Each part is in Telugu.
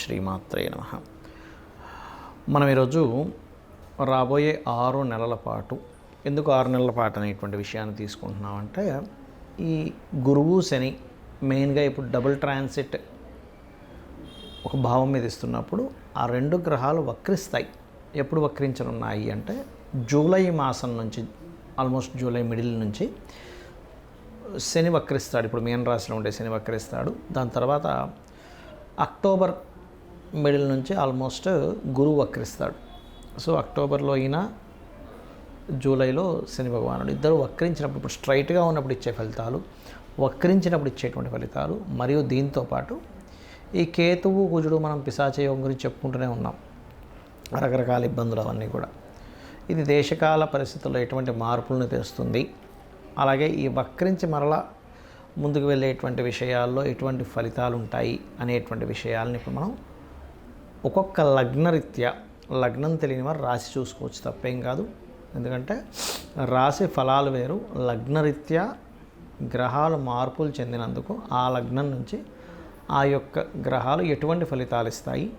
శ్రీమాత్రే నమ. మనం ఈరోజు రాబోయే ఆరు నెలల పాటు ఎందుకు ఆరు నెలల పాటు అనేటువంటి విషయాన్ని తీసుకుంటున్నామంటే ఈ గురువు శని మెయిన్గా ఇప్పుడు డబుల్ ట్రాన్సిట్ ఒక భావం మీద ఇస్తున్నప్పుడు ఆ రెండు గ్రహాలు వక్రిస్తాయి. ఎప్పుడు వక్రించనున్నాయి అంటే జూలై మాసం నుంచి ఆల్మోస్ట్ జూలై మిడిల్ నుంచి శని వక్రిస్తాడు. ఇప్పుడు మీన రాశిలో ఉండే శని వక్రిస్తాడు. దాని తర్వాత అక్టోబర్ మిడిల్ నుంచి ఆల్మోస్ట్ గురువు వక్రిస్తాడు. సో అక్టోబర్లో అయినా జూలైలో శని భగవానుడు ఇద్దరు వక్రించినప్పుడు ఇప్పుడు స్ట్రైట్గా ఉన్నప్పుడు ఇచ్చే ఫలితాలు వక్రించినప్పుడు ఇచ్చేటువంటి ఫలితాలు మరియు దీంతో పాటు ఈ కేతువు కుజుడు మనం పిశాచయోగం గురించి చెప్పుకుంటూనే ఉన్నాం. రకరకాల ఇబ్బందులు అవన్నీ కూడా. ఇది దేశకాల పరిస్థితుల్లో ఎటువంటి మార్పులను తెస్తుంది. అలాగే ఈ వక్రించి మరలా ముందుకు వెళ్ళేటువంటి విషయాల్లో ఎటువంటి ఫలితాలు ఉంటాయి అనేటువంటి విషయాలని ఇప్పుడు మనం ఒక్కొక్క లగ్నరీత్యా లగ్నం తెలియని వారు రాసి చూసుకోవచ్చు తప్పేం కాదు. ఎందుకంటే రాశి ఫలాలు వేరు లగ్నరీత్యా గ్రహాలు మార్పులు చెందినందుకు ఆ లగ్నం నుంచి ఆ యొక్క గ్రహాలు ఎటువంటి ఫలితాలు ఇస్తాయి?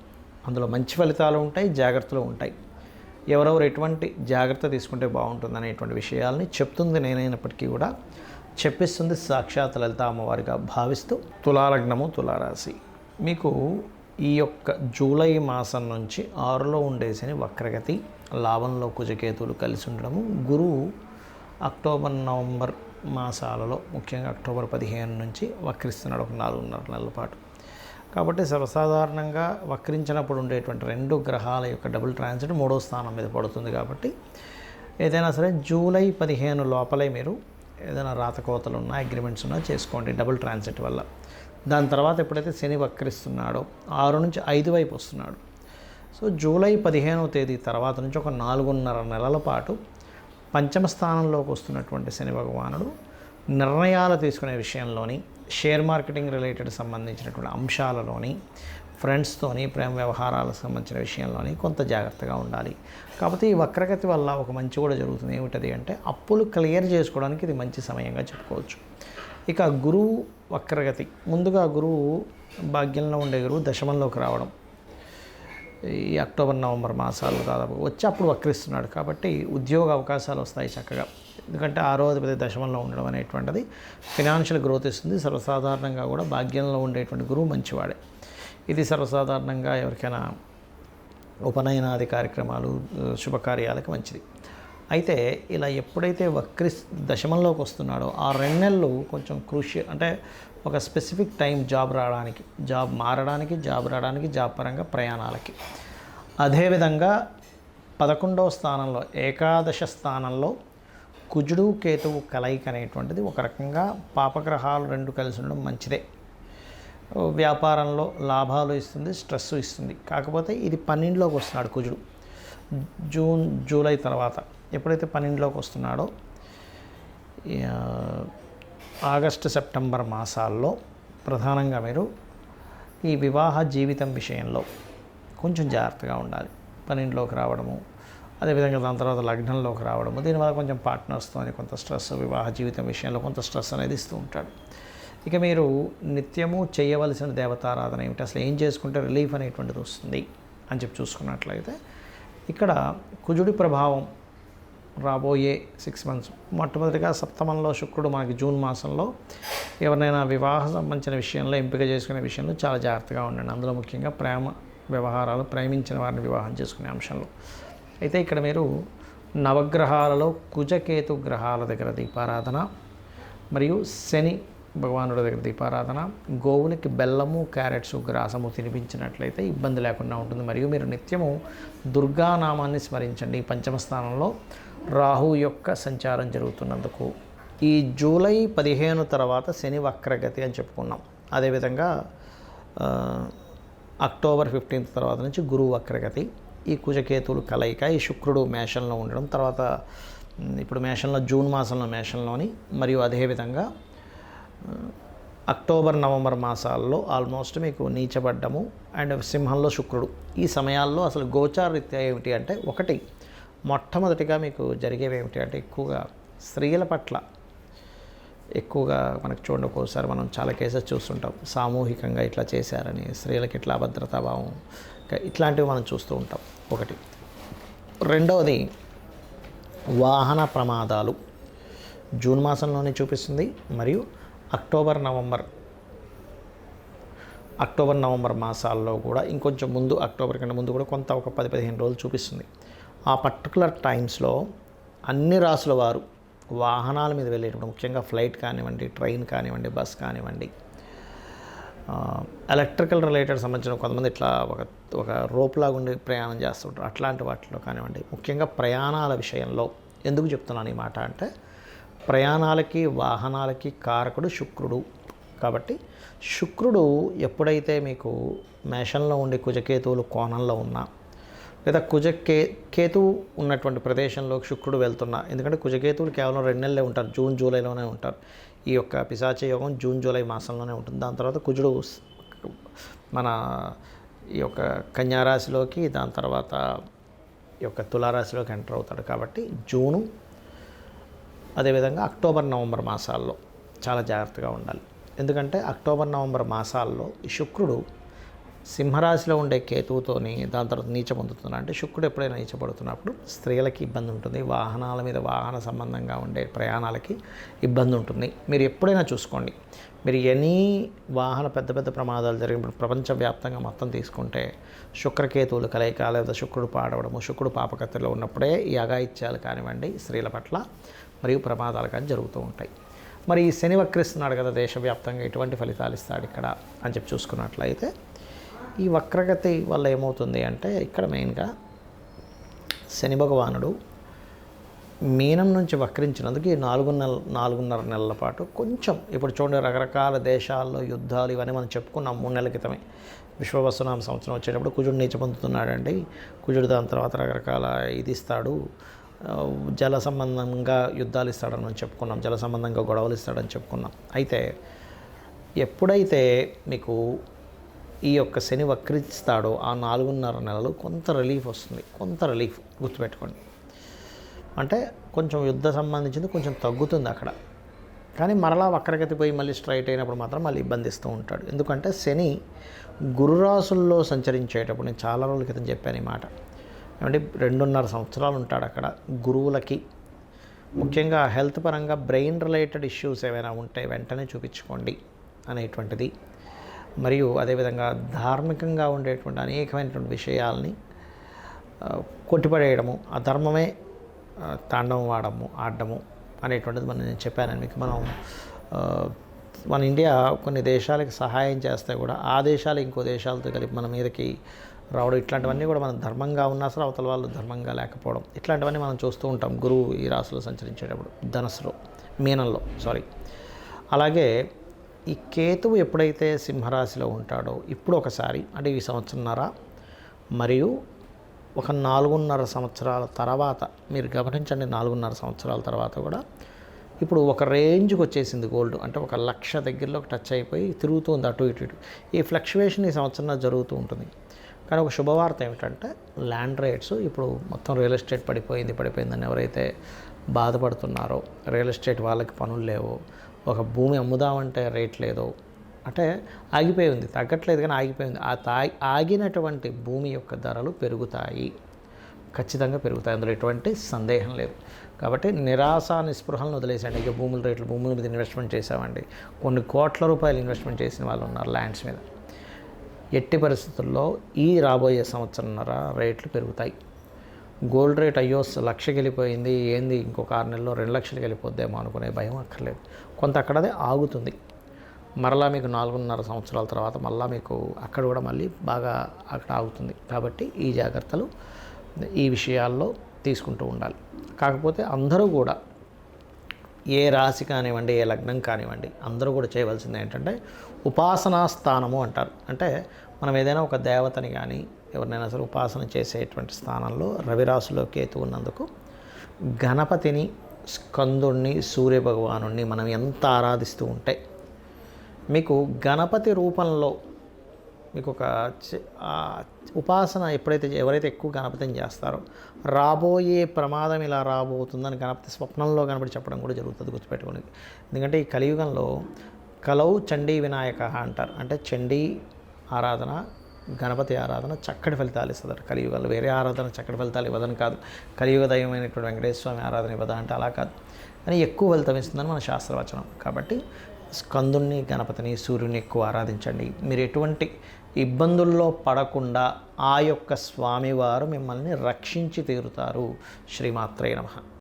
అందులో మంచి ఫలితాలు ఉంటాయి జాగ్రత్తలు ఉంటాయి. ఎవరెవరు ఎటువంటి జాగ్రత్త తీసుకుంటే బాగుంటుంది అనేటువంటి విషయాల్ని చెప్తుంది నేనైనప్పటికీ కూడా చెప్పిస్తుంది సాక్షాత్ లలిత అమ్మవారిగా భావిస్తూ తులాలగ్నము తులారాశి. మీకు ఈ యొక్క జూలై మాసం నుంచి ఆరులో ఉండేసని వక్రగతి లాభంలో కుజకేతువులు కలిసి ఉండడము. గురువు అక్టోబర్ నవంబర్ మాసాలలో ముఖ్యంగా అక్టోబర్ పదిహేను నుంచి వక్రిస్తున్నాడు ఒక నాలుగున్నర నెలల పాటు. కాబట్టి సర్వసాధారణంగా వక్రించినప్పుడు ఉండేటువంటి రెండు గ్రహాల యొక్క డబుల్ ట్రాన్సిట్ మూడో స్థానం మీద పడుతుంది కాబట్టి ఏదైనా సరే జూలై పదిహేను లోపలే మీరు ఏదైనా రాతకోతలు ఉన్నా అగ్రిమెంట్స్ ఉన్నా చేసుకోండి డబుల్ ట్రాన్సిట్ వల్ల. దాని తర్వాత ఎప్పుడైతే శని వక్రిస్తున్నాడో ఆరు నుంచి ఐదు వైపు వస్తున్నాడు. సో జూలై పదిహేనవ తేదీ తర్వాత నుంచి ఒక నాలుగున్నర నెలల పాటు పంచమ స్థానంలోకి వస్తున్నటువంటి శని భగవానుడు నిర్ణయాలు తీసుకునే విషయంలోని షేర్ మార్కెటింగ్ రిలేటెడ్ సంబంధించినటువంటి అంశాలలోని ఫ్రెండ్స్తోని ప్రేమ వ్యవహారాలకు సంబంధించిన విషయంలోని కొంత జాగ్రత్తగా ఉండాలి. కాకపోతే ఈ వక్రగతి వల్ల ఒక మంచి కూడా జరుగుతుంది. ఏమిటది అంటే అప్పులు క్లియర్ చేసుకోవడానికి ఇది మంచి సమయంగా చెప్పుకోవచ్చు. ఇక గురువు వక్రగతి. ముందుగా గురువు భాగ్యంలో ఉండే గురువు దశమంలోకి రావడం. ఈ అక్టోబర్ నవంబర్ మాసాలు దాదాపు వచ్చి అప్పుడు వక్రిస్తున్నాడు కాబట్టి ఉద్యోగ అవకాశాలు వస్తాయి చక్కగా. ఎందుకంటే ఆరో అధిపతి దశమంలో ఉండడం అనేటువంటిది ఫినాన్షియల్ గ్రోత్ ఇస్తుంది. సర్వసాధారణంగా కూడా భాగ్యంలో ఉండేటువంటి గురువు మంచివాడే. ఇది సర్వసాధారణంగా ఎవరికైనా ఉపనయనాది కార్యక్రమాలు శుభకార్యాలకు మంచిది. అయితే ఇలా ఎప్పుడైతే వక్రి దశమంలోకి వస్తున్నాడో ఆ రెండు నెలలు కొంచెం కృషి అంటే ఒక స్పెసిఫిక్ టైం జాబ్ రావడానికి జాబ్ మారడానికి జాబ్ రావడానికి జాబ్ పరంగా ప్రయాణాలకి. అదేవిధంగా పదకొండవ స్థానంలో ఏకాదశ స్థానంలో కుజుడు కేతువు కలయిక అనేటువంటిది ఒక రకంగా పాపగ్రహాలు రెండు కలిసి ఉండడం మంచిదే. వ్యాపారంలో లాభాలు ఇస్తుంది స్ట్రెస్ ఇస్తుంది. కాకపోతే ఇది పన్నెండులోకి వస్తున్నాడు కుజుడు. జూన్ జూలై తర్వాత. ఎప్పుడైతే పన్నెండులోకి వస్తున్నాడో ఆగస్టు సెప్టెంబర్ మాసాల్లో ప్రధానంగా మీరు ఈ వివాహ జీవితం విషయంలో కొంచెం జాగ్రత్తగా ఉండాలి. పన్నెండులోకి రావడము అదేవిధంగా దాని తర్వాత లగ్నంలోకి రావడము దీనివల్ల కొంచెం పార్ట్నర్స్తో కొంత స్ట్రెస్ వివాహ జీవితం విషయంలో కొంత స్ట్రెస్ అనేది ఇస్తూ ఉంటాడు. ఇక మీరు నిత్యము చేయవలసిన దేవతారాధన ఏమిటి? అసలు ఏం చేసుకుంటే రిలీఫ్ అనేటువంటిది వస్తుంది అని చెప్పి చూసుకున్నట్లయితే ఇక్కడ కుజుడి ప్రభావం రాబోయే సిక్స్ మంత్స్ మొట్టమొదటిగా సప్తమంలో శుక్రుడు మనకి జూన్ మాసంలో ఎవరినైనా వివాహ సంబంధించిన విషయంలో ఎంపిక చేసుకునే విషయంలో చాలా జాగ్రత్తగా ఉండండి. అందులో ముఖ్యంగా ప్రేమ వ్యవహారాలు ప్రేమించిన వారిని వివాహం చేసుకునే అంశంలో. అయితే ఇక్కడ మీరు నవగ్రహాలలో కుజకేతు గ్రహాల దగ్గర దీపారాధన మరియు శని భగవానుడి దగ్గర దీపారాధన గోవులకి బెల్లము క్యారెట్స్ గ్రాసము తినిపించినట్లయితే ఇబ్బంది లేకుండా ఉంటుంది. మరియు మీరు నిత్యము దుర్గానామాన్ని స్మరించండి. పంచమ స్థానంలో రాహు యొక్క సంచారం జరుగుతున్నందుకు ఈ జూలై పదిహేను తర్వాత శని వక్రగతి అని చెప్పుకున్నాం. అదేవిధంగా అక్టోబర్ ఫిఫ్టీన్త్ తర్వాత నుంచి గురువు వక్రగతి ఈ కుజకేతువులు కలయిక ఈ శుక్రుడు మేషంలో ఉండడం తర్వాత ఇప్పుడు మేషంలో జూన్ మాసంలో మేషంలోని మరియు అదేవిధంగా అక్టోబర్ నవంబర్ మాసాల్లో ఆల్మోస్ట్ మీకు నీచబడ్డము అండ్ సింహంలో శుక్రుడు. ఈ సమయాల్లో అసలు గోచారరీత్యా ఏమిటి అంటే ఒకటి మొట్టమొదటిగా మీకు జరిగేవి ఏమిటి అంటే ఎక్కువగా స్త్రీల పట్ల ఎక్కువగా మనకు చూడండి ఒక్కోసారి మనం చాలా కేసెస్ చూస్తుంటాం. సామూహికంగా ఇట్లా చేశారని స్త్రీలకు ఇట్లా అభద్రతాభావం ఇట్లాంటివి మనం చూస్తూ ఉంటాం. ఒకటి. రెండవది వాహన ప్రమాదాలు జూన్ మాసంలోనే చూపిస్తుంది మరియు అక్టోబర్ నవంబర్ అక్టోబర్ నవంబర్ మాసాల్లో కూడా ఇంకొంచెం ముందు అక్టోబర్ కంటే ముందు కూడా కొంత ఒక పది పదిహేను రోజులు చూపిస్తుంది. ఆ పర్టికులర్ టైమ్స్లో అన్ని రాసుల వారు వాహనాల మీద వెళ్ళేటప్పుడు ముఖ్యంగా ఫ్లైట్ కానివ్వండి ట్రైన్ కానివ్వండి బస్ కానివ్వండి ఎలక్ట్రికల్ రిలేటెడ్ సంబంధించిన కొంతమంది ఇట్లా ఒక ఒక రోప్లాగా ఉండి ప్రయాణం చేస్తుంటారు. అట్లాంటి వాటిలో కానివ్వండి ముఖ్యంగా ప్రయాణాల విషయంలో ఎందుకు చెప్తున్నాను ఈ మాట అంటే ప్రయాణాలకి వాహనాలకి కారకుడు శుక్రుడు. కాబట్టి శుక్రుడు ఎప్పుడైతే మీకు మేషంలో ఉండి కుజకేతువులు కోణంలో ఉన్నా లేదా కుజకే కేతువు ఉన్నటువంటి ప్రదేశంలో శుక్రుడు వెళ్తున్నా. ఎందుకంటే కుజకేతువులు కేవలం రెండు నెలలే ఉంటారు. జూన్ జూలైలోనే ఉంటారు. ఈ యొక్క పిశాచ యోగం జూన్ జూలై మాసంలోనే ఉంటుంది. దాని తర్వాత కుజుడు మన ఈ యొక్క కన్యారాశిలోకి దాని తర్వాత ఈ యొక్క తులారాశిలోకి ఎంటర్ అవుతాడు కాబట్టి జూను అదేవిధంగా అక్టోబర్ నవంబర్ మాసాల్లో చాలా జాగ్రత్తగా ఉండాలి. ఎందుకంటే అక్టోబర్ నవంబర్ మాసాల్లో ఈ శుక్రుడు సింహరాశిలో ఉండే కేతువుతోని దాని తర్వాత నీచ పొందుతున్నా అంటే శుక్రుడు ఎప్పుడైనా నీచపడుతున్నప్పుడు స్త్రీలకి ఇబ్బంది ఉంటుంది. వాహనాల మీద వాహన సంబంధంగా ఉండే ప్రయాణాలకి ఇబ్బంది ఉంటుంది. మీరు ఎప్పుడైనా చూసుకోండి. మీరు ఎనీ వాహన పెద్ద పెద్ద ప్రమాదాలు జరిగినప్పుడు ప్రపంచవ్యాప్తంగా మొత్తం తీసుకుంటే శుక్రకేతువులు కలయిక లేదా శుక్రుడు పాడవడము శుక్రుడు పాపకత్తిలో ఉన్నప్పుడే ఈ అగాయిత్యాలు కానివ్వండి స్త్రీల పట్ల మరియు ప్రమాదాలు కానీ జరుగుతూ ఉంటాయి. మరి ఈ శని వక్రిస్తున్నాడు కదా దేశవ్యాప్తంగా ఎటువంటి ఫలితాలు ఇస్తాడు ఇక్కడ అని చెప్పి చూసుకున్నట్లయితే ఈ వక్రగతి వల్ల ఏమవుతుంది అంటే ఇక్కడ మెయిన్గా శని భగవానుడు మీనం నుంచి వక్రించినందుకు ఈ నాలుగు నెల నాలుగున్నర నెలల పాటు కొంచెం ఇప్పుడు చూడండి రకరకాల దేశాల్లో యుద్ధాలు ఇవన్నీ మనం చెప్పుకున్నాం మూడు నెలల క్రితమే. విశ్వవస్తునామ సంవత్సరం వచ్చేటప్పుడు కుజుడు నీచ పొందుతున్నాడండి. కుజుడు దాని తర్వాత రకరకాల ఇది ఇస్తాడు. జల సంబంధంగా యుద్ధాలు ఇస్తాడని మనం చెప్పుకున్నాం. జల సంబంధంగా గొడవలు ఇస్తాడని చెప్పుకున్నాం. అయితే ఎప్పుడైతే మీకు ఈ యొక్క శని వక్రిస్తాడో ఆ నాలుగున్నర నెలలు కొంత రిలీఫ్ వస్తుంది. కొంత రిలీఫ్ గుర్తుపెట్టుకోండి. అంటే కొంచెం యుద్ధ సంబంధించింది కొంచెం తగ్గుతుంది అక్కడ. కానీ మరలా వక్రగతి పోయి మళ్ళీ స్ట్రైట్ అయినప్పుడు మాత్రం మళ్ళీ ఇబ్బందిస్తూ ఉంటాడు. ఎందుకంటే శని గురురాసుల్లో సంచరించేటప్పుడు నేను చాలా రోజుల క్రితం చెప్పాను ఈ మాట. ఏమంటే రెండున్నర సంవత్సరాలు ఉంటాడు అక్కడ గురువులకి. ముఖ్యంగా హెల్త్ పరంగా బ్రెయిన్ రిలేటెడ్ ఇష్యూస్ ఏమైనా ఉంటే వెంటనే చూపించుకోండి అనేటువంటిది. మరియు అదేవిధంగా ధార్మికంగా ఉండేటువంటి అనేకమైనటువంటి విషయాల్ని కొట్టిపడేయడము ఆ ధర్మమే తాండవం వాడము ఆడము అనేటువంటిది మనం నేను చెప్పాను. మీకు మనం మన ఇండియా కొన్ని దేశాలకు సహాయం చేస్తే కూడా ఆ దేశాలు ఇంకో దేశాలతో కలిపి మన మీదకి రావడం ఇట్లాంటివన్నీ కూడా మనం ధర్మంగా ఉన్నా సరే అవతల వాళ్ళు ధర్మంగా లేకపోవడం ఇట్లాంటివన్నీ మనం చూస్తూ ఉంటాం. గురువు ఈ రాశిలో సంచరించేటప్పుడు ధనస్సులో మీనంలో సారీ. అలాగే ఈ కేతువు ఎప్పుడైతే సింహరాశిలో ఉంటాడో ఇప్పుడు ఒకసారి అంటే ఈ సంవత్సరంన్నర మరియు ఒక నాలుగున్నర సంవత్సరాల తర్వాత మీరు గమనించండి నాలుగున్నర సంవత్సరాల తర్వాత కూడా ఇప్పుడు ఒక రేంజ్కి వచ్చేసింది గోల్డ్ అంటే ఒక లక్ష దగ్గరలోకి టచ్ అయిపోయి తిరుగుతుంది అటు ఇటు ఇటు. ఈ ఫ్లక్చువేషన్ ఈ సంవత్సరం జరుగుతూ ఉంటుంది. కానీ ఒక శుభవార్త ఏమిటంటే ల్యాండ్ రేట్స్ ఇప్పుడు మొత్తం రియల్ ఎస్టేట్ పడిపోయింది పడిపోయిందని ఎవరైతే బాధపడుతున్నారో రియల్ ఎస్టేట్ వాళ్ళకి పనులు లేవో ఒక భూమి అమ్ముదామంటే రేట్ లేదు. అంటే ఆగిపోయి ఉంది తగ్గట్లేదు కానీ ఆగిపోయింది ఆ తా ఆగినటువంటి భూమి యొక్క ధరలు పెరుగుతాయి. ఖచ్చితంగా పెరుగుతాయి. అందులో ఎటువంటి సందేహం లేదు. కాబట్టి నిరాశ నిస్పృహలను వదిలేసండి ఇక భూముల రేట్లు భూముల మీద ఇన్వెస్ట్మెంట్ చేసామండి. కొన్ని కోట్ల రూపాయలు ఇన్వెస్ట్మెంట్ చేసిన వాళ్ళు ఉన్నారు ల్యాండ్స్ మీద. ఎట్టి పరిస్థితుల్లో ఈ రాబోయే సంవత్సరంన్నర రేట్లు పెరుగుతాయి. గోల్డ్ రేట్ అయ్యో లక్షకి వెళ్ళిపోయింది ఏంది ఇంకొక ఆరు నెలల్లో రెండు లక్షలకి వెళ్ళిపోద్దేమో అనుకునే భయం అక్కర్లేదు. కొంత అక్కడదే ఆగుతుంది. మరలా మీకు నాలుగున్నర సంవత్సరాల తర్వాత మళ్ళీ మీకు అక్కడ కూడా మళ్ళీ బాగా అక్కడ ఆగుతుంది. కాబట్టి ఈ జాగ్రత్తలు ఈ విషయాల్లో తీసుకుంటూ ఉండాలి. కాకపోతే అందరూ కూడా ఏ రాశి కానివ్వండి ఏ లగ్నం కానివ్వండి అందరూ కూడా చేయవలసింది ఏంటంటే ఉపాసనా స్థానము అంటారు. అంటే మనం ఏదైనా ఒక దేవతని కానీ ఎవరినైనా సరే ఉపాసన చేసేటువంటి స్థానంలో రవిరాశిలో కేతు ఉన్నందుకు గణపతిని స్కందుణ్ణి సూర్యభగవానుణ్ణి మనం ఎంత ఆరాధిస్తూ ఉంటే మీకు గణపతి రూపంలో మీకు ఒక ఉపాసన ఎప్పుడైతే ఎవరైతే ఎక్కువ గణపతిని చేస్తారో రాబోయే ప్రమాదం ఇలా రాబోతుందని గణపతి స్వప్నంలో కనబడి చెప్పడం కూడా జరుగుతుంది గుర్తుపెట్టుకోండి. ఎందుకంటే ఈ కలియుగంలో కలౌ చండీ వినాయక అంటారు. అంటే చండీ ఆరాధన గణపతి ఆరాధన చక్కటి ఫలితాలు ఇస్తుంది కలియుగంలో. వేరే ఆరాధన చక్కటి ఫలితాలు ఇవ్వదని కాదు. కలియుగ దైవమైనటువంటి వెంకటేశ్వర స్వామి ఆరాధన ఇవ్వదా అంటే అలా కాదు. కానీ ఎక్కువ ఫలితం ఇస్తుందని మన శాస్త్రవచనం. కాబట్టి స్కందుణ్ణి గణపతిని సూర్యుని ఎక్కువ ఆరాధించండి. మీరు ఎటువంటి ఇబ్బందుల్లో పడకుండా ఆ యొక్క స్వామివారు మిమ్మల్ని రక్షించి తీరుతారు. శ్రీమాత్రే నమః.